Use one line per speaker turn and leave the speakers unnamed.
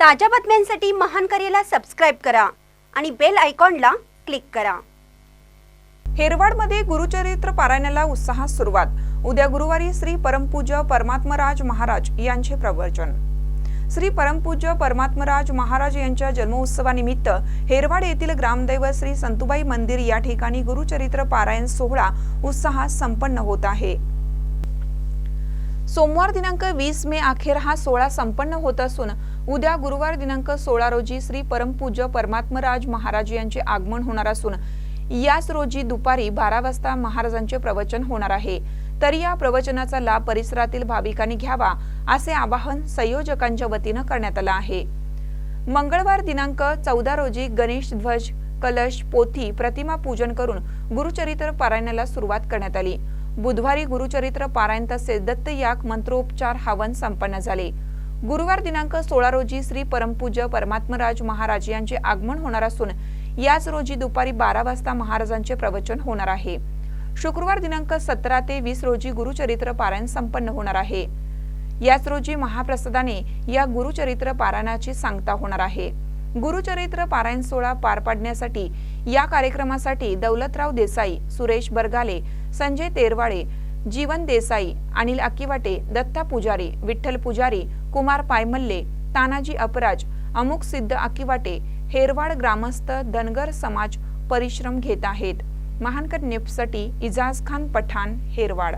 ताज्या बातम्यांसाठी महान करेला सबस्क्राईब करा आणि बेल आयकॉनला क्लिक करा.
हेरवाडमध्ये गुरुचरित्र पारायणाला उत्साहात सुरुवात. उद्या गुरुवारी श्री परमपूज्य परमात्मराज महाराज यांचे प्रवचन. श्री परमपूज्य परमात्मराज महाराज यांच्या जन्मोत्सवानिमित्त हेरवाड येथील ग्रामदैवत श्री संतुबाई मंदिर या ठिकाणी गुरुचरित्र पारायण सोहळा उत्साहात संपन्न होत आहे. सोमवार दिनांक वीस मे अखेर हा सोहळा संपन्न होत असून उद्या गुरुवार दिनांक सोळा रोजी श्री परमपूज्य परमात्मराज महाराज यांचे आगमन होणार असून याच रोजी दुपारी बारा वाजता महाराजांचे प्रवचन होणार आहे. तर या प्रवचनाचा लाभ परिसरातील भाविकांनी घ्यावा असे आवाहन संयोजकांच्या वतीनं करण्यात आलं आहे. मंगळवार दिनांक चौदा रोजी गणेश ध्वज कलश पोथी प्रतिमा पूजन करून गुरुचरित्र पारायणाला सुरुवात करण्यात आली. बुधवारी गुरुचरित्र पारायण तसेच दत्तयाग मंत्रोपचार हवन संपन्न झाले. गुरुवार दिनांक सोळा रोजी श्री परमपूज्य परमात्मराज महाराज यांचे आगमन होणार असून याच रोजी दुपारी बारा वाजता महाराजांचे प्रवचन होणार आहे. शुक्रवार दिनांक सतरा ते वीस रोजी गुरुचरित्र पारायण संपन्न होणार आहे. याच रोजी महाप्रसादाने या गुरुचरित्र पारायणाची सांगता होणार आहे. गुरुचरित्र पारायण सोहळा पार पाडण्यासाठी या कार्यक्रमासाठी दौलतराव देसाई सुरेश बरगाले संजय तेरवाळे जीवन देसाई अनिल अकिवाटे दत्ता पुजारी विठ्ठल पुजारी कुमार पायमल्ले तानाजी अपराज अमुक सिद्ध अकिवाटे हेरवाड ग्रामस्थ धनगर समाज परिश्रम घेत आहेत. महानकर निप्ससाठी इजाज खान पठाण हेरवाड.